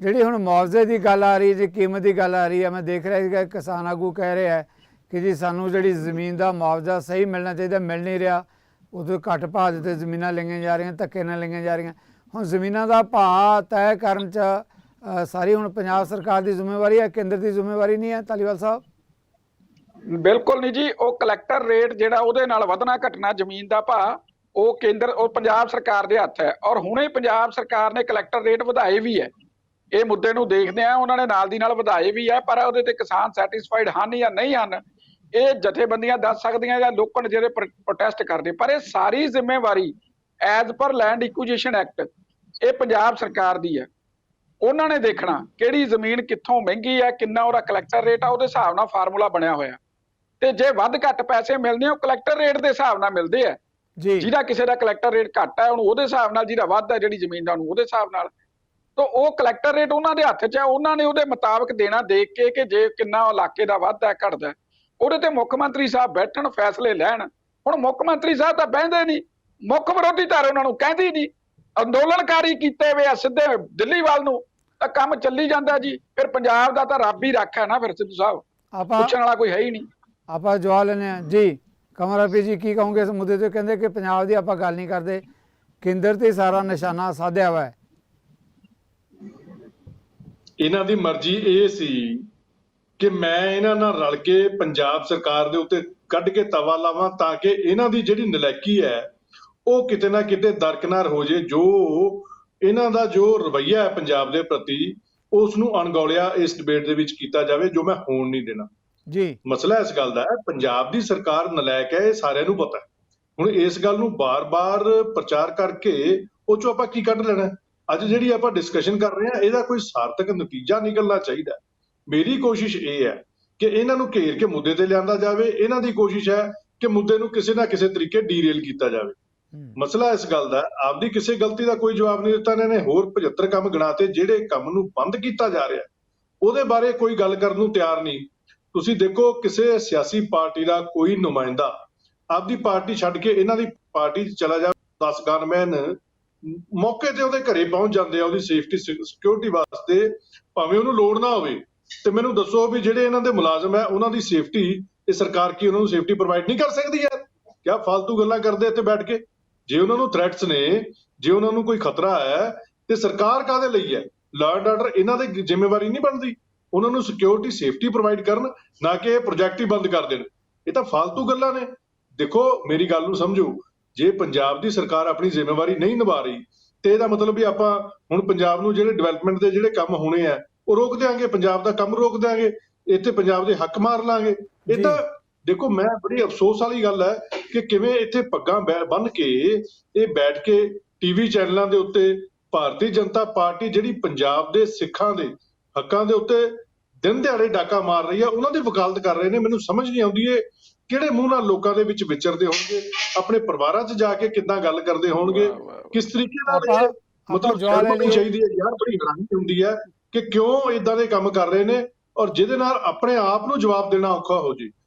ਜਿਹੜੀ ਹੁਣ ਮੁਆਵਜ਼ੇ ਦੀ ਗੱਲ ਆ ਰਹੀ ਹੈ, ਜੀ ਕੀਮਤ ਦੀ ਗੱਲ ਆ ਰਹੀ ਹੈ, ਮੈਂ ਦੇਖ ਰਿਹਾ ਸੀਗਾ ਕਿਸਾਨ ਆਗੂ ਕਹਿ ਰਿਹਾ ਕਿ ਜੀ ਸਾਨੂੰ ਜਿਹੜੀ ਜ਼ਮੀਨ ਦਾ ਮੁਆਵਜ਼ਾ ਸਹੀ ਮਿਲਣਾ ਚਾਹੀਦਾ, ਮਿਲ ਨਹੀਂ ਰਿਹਾ ਉਦੋਂ ਘੱਟ ਭਾਅ ਦੇ ਜ਼ਮੀਨਾਂ ਲਈਆਂ ਜਾ ਰਹੀਆਂ, ਧੱਕੇ ਨਾਲ ਲਈਆਂ ਜਾ ਰਹੀਆਂ। ਹੁਣ ਜ਼ਮੀਨਾਂ ਦਾ ਭਾਅ ਤੈਅ ਕਰਨ ਚ ਸਾਰੀ ਹੁਣ ਪੰਜਾਬ ਸਰਕਾਰ ਦੀ ਜ਼ਿੰਮੇਵਾਰੀ ਹੈ, ਕੇਂਦਰ ਦੀ ਜ਼ਿੰਮੇਵਾਰੀ ਨਹੀਂ ਹੈ, ਧਾਲੀਵਾਲ ਸਾਹਿਬ? ਬਿਲਕੁਲ ਨਹੀਂ ਜੀ, ਉਹ ਕਲੈਕਟਰ ਰੇਟ ਜਿਹੜਾ ਉਹਦੇ ਨਾਲ ਵਧਣਾ ਘਟਣਾ, ਜ਼ਮੀਨ ਦਾ ਭਾਅ, ਉਹ ਕੇਂਦਰ, ਉਹ ਪੰਜਾਬ ਸਰਕਾਰ ਦੇ ਹੱਥ ਹੈ। ਔਰ ਹੁਣੇ ਪੰਜਾਬ ਸਰਕਾਰ ਨੇ ਕਲੈਕਟਰ ਰੇਟ ਵਧਾਏ ਵੀ ਹੈ। ਇਹ ਮੁੱਦੇ ਨੂੰ ਦੇਖਦੇ ਆ ਉਹਨਾਂ ਨੇ ਨਾਲ ਦੀ ਨਾਲ ਵਧਾਏ ਵੀ ਹੈ ਪਰ ਉਹਦੇ ਤੇ ਕਿਸਾਨ ਸੈਟੀਸਫਾਈਡ ਹਨ ਜਾਂ ਨਹੀਂ ਹਨ ਇਹ ਜਥੇਬੰਦੀਆਂ ਦੱਸ ਸਕਦੀਆਂ ਜਾਂ ਲੋਕਾਂ ਨੇ ਜਿਹੜੇ ਪ੍ਰੋਟੈਸਟ ਕਰਦੇ ਪਰ ਇਹ ਸਾਰੀ ਜ਼ਿੰਮੇਵਾਰੀ ਐਜ਼ ਪਰ ਲੈਂਡ ਇਕੁਜੀਸ਼ਨ ਐਕਟ ਇਹ ਪੰਜਾਬ ਸਰਕਾਰ ਦੀ ਹੈ ਉਹਨਾਂ ਨੇ ਦੇਖਣਾ ਕਿਹੜੀ ਜ਼ਮੀਨ ਕਿੱਥੋਂ ਮਹਿੰਗੀ ਹੈ ਕਿੰਨਾ ਉਹਦਾ ਕਲੈਕਟਰ ਰੇਟ ਆ ਉਹਦੇ ਹਿਸਾਬ ਨਾਲ ਫਾਰਮੂਲਾ ਬਣਿਆ ਹੋਇਆ। ਤੇ ਜੇ ਵੱਧ ਘੱਟ ਪੈਸੇ ਮਿਲਦੇ ਆ ਉਹ ਕਲੈਕਟਰ ਰੇਟ ਦੇ ਹਿਸਾਬ ਨਾਲ ਮਿਲਦੇ ਆ। ਜੀ। ਜਿਹਦਾ ਕਿਸੇ ਦਾ ਕਲੈਕਟਰ ਰੇਟ ਘੱਟ ਹੈ ਉਹਨੂੰ ਉਹਦੇ ਹਿਸਾਬ ਨਾਲ ਜਿਹਦਾ ਵੱਧ ਹੈ ਜਿਹੜੀ ਜ਼ਮੀਨ ਦਾ ਉਹਨੂੰ ਉਹਦੇ ਹਿਸਾਬ ਨਾਲ ਤਾਂ ਉਹ ਕਲੈਕਟਰ ਰੇਟ ਉਹਨਾਂ ਦੇ ਹੱਥ 'ਚ ਹੈ ਉਹਨਾਂ ਨੇ ਉਹਦੇ ਮੁਤਾਬਕ ਦੇਣਾ ਦੇਖ ਕੇ ਕਿ ਜੇ ਕਿੰਨਾ ਇਲਾਕੇ ਦਾ ਵੱਧਦਾ ਹੈ ਘਟਦਾ ਉਹਦੇ ਤੇ ਮੁੱਖ ਮੰਤਰੀ ਸਾਹਿਬ ਬੈਠਣ ਫੈਸਲੇ ਲੈਣ। ਹੁਣ ਮੁੱਖ ਮੰਤਰੀ ਸਾਹਿਬ ਤਾਂ ਬਹਿੰਦੇ ਨਹੀਂ ਮੁੱਖ ਵਿਰੋਧੀ ਧਿਰ ਉਹਨਾਂ ਨੂੰ ਕਹਿੰਦੀ ਨਹੀਂ। ਅੰਦੋਲਨਕਾਰੀ ਕੀਤੇ ਹੋਏ ਆ ਸਿੱਧੇ ਦਿੱਲੀ ਵੱਲ ਨੂੰ ਤਾਂ ਕੰਮ ਚੱਲੀ ਜਾਂਦਾ ਜੀ। ਫਿਰ ਪੰਜਾਬ ਦਾ ਤਾਂ ਰੱਬ ਹੀ ਰੱਖ ਹੈ ਨਾ ਫਿਰ ਸਿੱਧੂ ਸਾਹਿਬ। ਆਪਾਂ ਪੁੱਛਣ ਵਾਲਾ ਕੋਈ ਹੈ ਹੀ ਨਹੀਂ। ਆਪਾਂ ਜਵਾਬ ਲੈਣੇ ਆ ਜੀ ਕਮਰ ਰਫੀ ਜੀ ਕੀ ਕਹੋਗੇ ਇਸ ਮੁੱਦੇ ਤੇ? ਕਹਿੰਦੇ ਕਿ ਪੰਜਾਬ ਦੀ ਆਪਾਂ ਗੱਲ ਨਹੀਂ ਕਰਦੇ। ਕੇਂਦਰ ਤੇ ਸਾਰਾ ਨਿਸ਼ਾਨਾ ਸਾਧਿਆ ਹੋਇਆ ਹੈ। ਇਹਨਾਂ ਦੀ ਮਰਜ਼ੀ ਇਹ ਸੀ ਕਿ ਮੈਂ ਇਹਨਾਂ ਨਾਲ ਰਲ ਕੇ ਪੰਜਾਬ ਸਰਕਾਰ ਦੇ ਉੱਤੇ ਕੱਢ ਕੇ ਤਵਾ ਲਾਵਾਂ ਤਾਂ ਕਿ ਇਹਨਾਂ ਦੀ ਜਿਹੜੀ ਨਲਾਇਕੀ ਹੈ ਉਹ ਕਿਤੇ ਨਾ ਕਿਤੇ ਦਰਕਨਾਰ ਹੋ ਜੇ ਜੋ ਇਹਨਾਂ ਦਾ ਜੋ ਰਵੱਈਆ ਹੈ ਪੰਜਾਬ ਦੇ ਪ੍ਰਤੀ ਉਸ ਨੂੰ ਅਣਗੌਲਿਆ ਇਸ ਡਿਬੇਟ ਦੇ ਵਿੱਚ ਕੀਤਾ ਜਾਵੇ ਜੋ ਮੈਂ ਹੋਣ ਨਹੀਂ ਦੇਣਾ। ਜੀ। ਮਸਲਾ ਇਸ ਗੱਲ ਦਾ ਹੈ ਪੰਜਾਬ ਦੀ ਸਰਕਾਰ ਨਲਾਇਕ ਹੈ ਇਹ ਸਾਰਿਆਂ ਨੂੰ ਪਤਾ ਹੈ। ਹੁਣ ਇਸ ਗੱਲ ਨੂੰ ਬਾਰ-ਬਾਰ ਪ੍ਰਚਾਰ ਕਰਕੇ ਉਹ ਚੋਂ ਆਪਾਂ ਕੀ ਕੱਢ ਲੈਣਾ? ਅੱਜ ਜਿਹੜੀ ਆਪਾਂ ਡਿਸਕਸ਼ਨ ਕਰ ਰਹੇ ਹਾਂ ਇਹਦਾ ਕੋਈ ਸਾਰਥਕ ਨਤੀਜਾ ਨਿਕਲਣਾ ਚਾਹੀਦਾ। ਮੇਰੀ ਕੋਸ਼ਿਸ਼ ਇਹ ਹੈ ਕਿ ਇਹਨਾਂ ਨੂੰ ਘੇਰ ਕੇ ਮੁੱਦੇ ਤੇ ਲਿਆਂਦਾ ਜਾਵੇ। ਇਹਨਾਂ ਦੀ ਕੋਸ਼ਿਸ਼ ਹੈ ਕਿ ਮੁੱਦੇ ਨੂੰ ਕਿਸੇ ਨਾ ਕਿਸੇ ਤਰੀਕੇ ਡੀਰੇਲ ਕੀਤਾ ਜਾਵੇ। ਮਸਲਾ ਇਸ ਗੱਲ ਦਾ ਆਪਦੀ ਕਿਸੇ ਗਲਤੀ ਦਾ ਕੋਈ ਜਵਾਬ ਨਹੀਂ ਦਿੱਤਾ ਇਹਨਾਂ ਨੇ ਹੋਰ 75 ਕੰਮ ਗਿਣਾਤੇ ਜਿਹੜੇ ਕੰਮ ਨੂੰ ਬੰਦ ਕੀਤਾ ਜਾ ਰਿਹਾ ਉਹਦੇ ਬਾਰੇ ਕੋਈ ਗੱਲ ਕਰਨ ਨੂੰ ਤਿਆਰ ਨਹੀਂ। ਤੁਸੀਂ ਦੇਖੋ ਕਿਸੇ ਸਿਆਸੀ ਪਾਰਟੀ ਦਾ ਕੋਈ ਨੁਮਾਇੰਦਾ ਆਪਦੀ ਪਾਰਟੀ ਛੱਡ ਕੇ ਇਹਨਾਂ ਦੀ ਪਾਰਟੀ 'ਚ ਚਲਾ ਜਾ 10 ਗਨਮੈਨ ਮੌਕੇ ਤੇ ਉਹਦੇ ਘਰੇ ਪਹੁੰਚ ਜਾਂਦੇ ਆ ਉਹਦੀ ਸੇਫਟੀ ਸਿਕਿਉਰਿਟੀ ਵਾਸਤੇ, ਭਾਵੇਂ ਉਹਨੂੰ ਲੋੜ ਨਾ ਹੋਵੇ। ਤੇ ਮੈਨੂੰ ਦੱਸੋ ਵੀ ਜਿਹੜੇ ਇਹਨਾਂ ਦੇ ਮੁਲਾਜ਼ਮ ਹੈ, ਉਹਨਾਂ ਦੀ ਸੇਫਟੀ ਇਹ ਸਰਕਾਰ ਕੀ ਉਹਨਾਂ ਨੂੰ ਸੇਫਟੀ ਪ੍ਰੋਵਾਈਡ ਨਹੀਂ ਕਰ ਸਕਦੀ ਹੈ? ਕਿਆ ਫालतू ਗੱਲਾਂ ਕਰਦੇ ਇੱਥੇ ਬੈਠ ਕੇ? ਜੇ ਉਹਨਾਂ ਨੂੰ ਥ੍ਰੈਟਸ ਨੇ, ਜੇ ਉਹਨਾਂ ਨੂੰ ਕੋਈ ਖਤਰਾ ਹੈ, ਤੇ ਸਰਕਾਰ ਕਾਦੇ ਲਈ ਹੈ? ਲਾਅ ਆਰਡਰ ਇਹਨਾਂ ਦੇ ਜ਼ਿੰਮੇਵਾਰੀ ਨਹੀਂ ਬਣਦੀ। ਉਹਨਾਂ ਨੂੰ ਸਿਕਿਉਰਿਟੀ ਸੇਫਟੀ ਪ੍ਰੋਵਾਈਡ ਕਰਨ, ਨਾ ਕਿ ਇਹ ਪ੍ਰੋਜੈਕਟ ਹੀ ਬੰਦ ਕਰ ਦੇਣ। ਇਹ ਤਾਂ ਫालतू ਗੱਲਾਂ ਨੇ। ਦੇਖੋ, ਮੇਰੀ ਗੱਲ ਨੂੰ ਸਮਝੋ। ਜੇ ਪੰਜਾਬ ਦੀ ਸਰਕਾਰ ਆਪਣੀ ਜ਼ਿੰਮੇਵਾਰੀ ਨਹੀਂ ਨਿਭਾ ਰਹੀ ਤੇ ਇਹਦਾ ਮਤਲਬ ਵੀ ਆਪਾਂ ਹੁਣ ਪੰਜਾਬ ਨੂੰ ਜਿਹੜੇ ਡਿਵੈਲਪਮੈਂਟ ਦੇ ਜਿਹੜੇ ਕੰਮ ਹੋਣੇ ਆ ਉਹ ਰੋਕ ਦਿਆਂਗੇ ਪੰਜਾਬ ਦਾ ਕੰਮ ਰੋਕ ਦਿਆਂਗੇ ਇੱਥੇ ਪੰਜਾਬ ਦੇ ਹੱਕ ਮਾਰ ਲਾਂਗੇ ਇਹ। ਤਾਂ ਦੇਖੋ ਮੈਂ ਬੜੀ ਅਫਸੋਸ ਵਾਲੀ ਗੱਲ ਹੈ ਕਿ ਕਿਵੇਂ ਇੱਥੇ ਪੱਗਾਂ ਬੰਨ ਕੇ ਇਹ ਬੈਠ ਕੇ ਟੀਵੀ ਚੈਨਲਾਂ ਦੇ ਉੱਤੇ ਭਾਰਤੀ ਜਨਤਾ ਪਾਰਟੀ ਜਿਹੜੀ ਪੰਜਾਬ ਦੇ ਸਿੱਖਾਂ ਦੇ ਹੱਕਾਂ ਦੇ ਉੱਤੇ ਦਿਨ ਦਿਹਾੜੇ ਡਾਕਾ ਮਾਰ ਰਹੀ ਹੈ ਉਹਨਾਂ ਦੀ ਵਕਾਲਤ ਕਰ ਰਹੇ ਨੇ ਮੈਨੂੰ ਸਮਝ ਨਹੀਂ ਆਉਂਦੀ ਇਹ ਕਿਹੜੇ ਮੂੰਹ ਨਾਲ ਲੋਕਾਂ ਦੇ ਵਿੱਚ ਵਿਚਰਦੇ ਹੋਣਗੇ? ਆਪਣੇ ਪਰਿਵਾਰਾਂ 'ਚ ਜਾ ਕੇ ਕਿੱਦਾਂ ਗੱਲ ਕਰਦੇ ਹੋਣਗੇ? ਕਿਸ ਤਰੀਕੇ ਨਾਲ ਮਤਲਬ ਲਈਏ। ਚਾਹੀਦੀ ਹੈ? ਯਾਰ ਬੜੀ ਹੈਰਾਨੀ ਹੁੰਦੀ ਹੈ ਕਿ ਕਿਉਂ ਇਦਾਂ ਦੇ ਕੰਮ ਕਰ ਰਹੇ ਨੇ? ਔਰ ਜਿਹਦੇ ਨਾਲ ਆਪਣੇ ਆਪ ਨੂੰ ਜਵਾਬ ਦੇਣਾ ਔਖਾ ਹੋ ਜੇ।